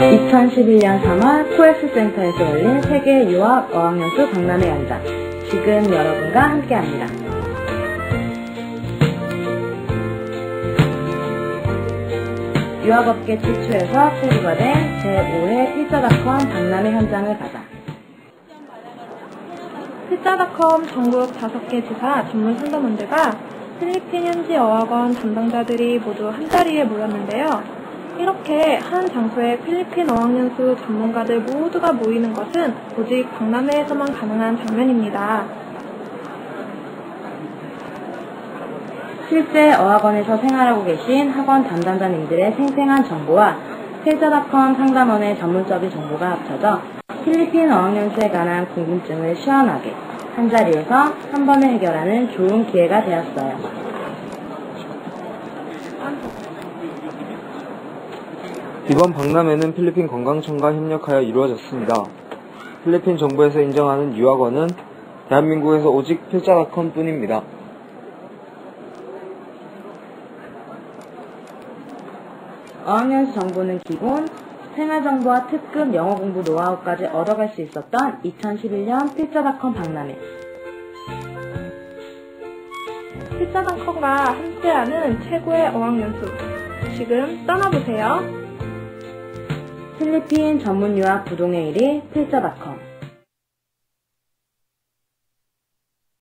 2011년 3월 코엑스 센터에서 열린 세계 유학 어학연수 박람회 현장. 지금 여러분과 함께합니다. 유학업계 최초에서 체류가 된 제5회 필자닷컴 박람회 현장을 가자. 필자닷컴 전국 5개 지사 전문 상담원들과 필리핀 현지 어학원 담당자들이 모두 한자리에 모였는데요. 이렇게 한 장소에 필리핀 어학연수 전문가들 모두가 모이는 것은 오직 박람회에서만 가능한 장면입니다. 실제 어학원에서 생활하고 계신 학원 담당자님들의 생생한 정보와 필자닷컴 상담원의 전문적인 정보가 합쳐져 필리핀 어학연수에 관한 궁금증을 시원하게 한자리에서 한 번에 해결하는 좋은 기회가 되었어요. 이번 박람회는 필리핀 관광청과 협력하여 이루어졌습니다. 필리핀 정부에서 인정하는 유학원은 대한민국에서 오직 필자닷컴 뿐입니다. 어학연수 정보는 기본, 생활정보와 특급 영어 공부 노하우까지 얻어갈 수 있었던 2011년 필자닷컴 박람회. 필자닷컴과 함께하는 최고의 어학연수. 지금 떠나보세요. 필리핀 전문 유학 부동의 1위 필자닷컴.